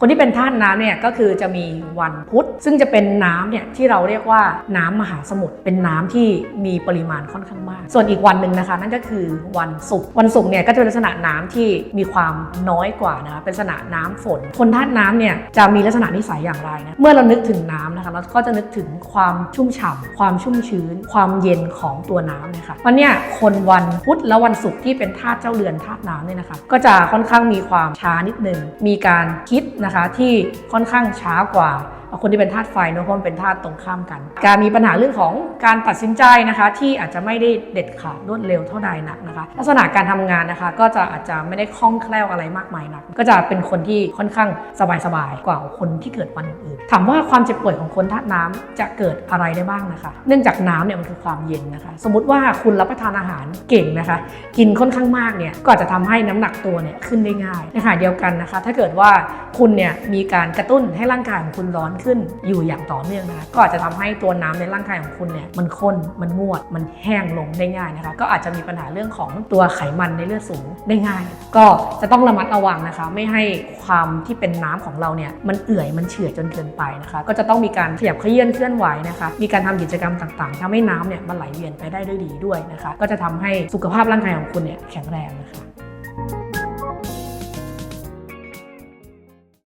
คนที่เป็นธาตุน้ำเนี่ยก็คือจะมีวันพุธ ซึ่งจะเป็นน้ำเนี่ยที่เราเรียกว่าน้ำมหาสมุทรเป็นน้ำที่มีปริมาณค่อนข้างมาก ส่วนอีกวันหนึ่งนะคะ นั่นก็คือวันศุกร์วันศุกร์เนี่ยก็จะเป็นลักษณะน้ำที่มีความน้อยกว่านะคะเป็นลักษณะน้ำฝน คนธาตุน้ำเนี่ยจะมีลักษณะนิสัยอย่างไรนะเมื่อเรานึกถึงน้ำนะคะเราก็จะนึกถึงความชุ่มฉ่ำความชุ่มชื้น ความเย็นของตัวน้ำนะคะวันเนี้ยคนวันพุธและวันศุกร์ที่เป็นธาตุเจ้าเรือนธาตุน้ำเนี่ยนะคะก็จะค่อนข้างมีความช้านิดนึงมีการคิดนะคะที่ค่อนข้างช้ากว่า คนที่เป็นธาตุไฟเนอะเพราะมันเป็นธาตุตรงข้ามกัน การมีปัญหาเรื่องของการตัดสินใจนะคะ ที่อาจจะไม่ได้เด็ดขาดรวดเร็วเท่าใดนักนะคะ ลักษณะการทำงานนะคะ ก็จะอาจจะไม่ได้คล่องแคล่วอะไรมากมายนัก ก็จะเป็นคนที่ค่อนข้างสบายๆกว่าคนที่เกิดวันอื่นถามว่าความเจ็บป่วยของคนธาตุน้ำจะเกิดอะไรได้บ้างนะคะ เนื่องจากน้ำเนี่ยมันคือความเย็นนะคะ สมมติว่าคุณรับประทานอาหารเก่งนะคะ กินค่อนข้างมากเนี่ยก็จะทำให้น้ำหนักตัวเนี่ยขึ้นได้ง่ายในขณะเดียวกันนะคะ ถ้าเกิดว่าคุณเนี่ยมีการกระตุ้นให้ร่างกายของคุณร้อนขึ้นอยู่อย่างต่อเนื่องนะคะก็อาจจะทำให้ตัวน้ำในร่างกายของคุณเนี่ยมันข้นมันงวด มันแห้งลงได้ง่ายนะคะ ก็อาจจะมีปัญหาเรื่องของตัวไขมันในเลือดสูงได้ง่าย ก็จะต้องระมัดระวังนะคะ ไม่ให้ความที่เป็นน้ำของเราเนี่ยมันเอื่อยมันเฉื่อยจนเกินไปนะคะ ก็จะต้องมีการขยับเขยื่อนเคลื่อนไหวนะคะ มีการทำกิจกรรมต่างๆทำให้น้ำเนี่ยมันไหลเวียนไปได้ด้วยดีด้วยนะคะ ก็จะทำให้สุขภาพร่างกายของคุณเนี่ยแข็งแรงนะคะ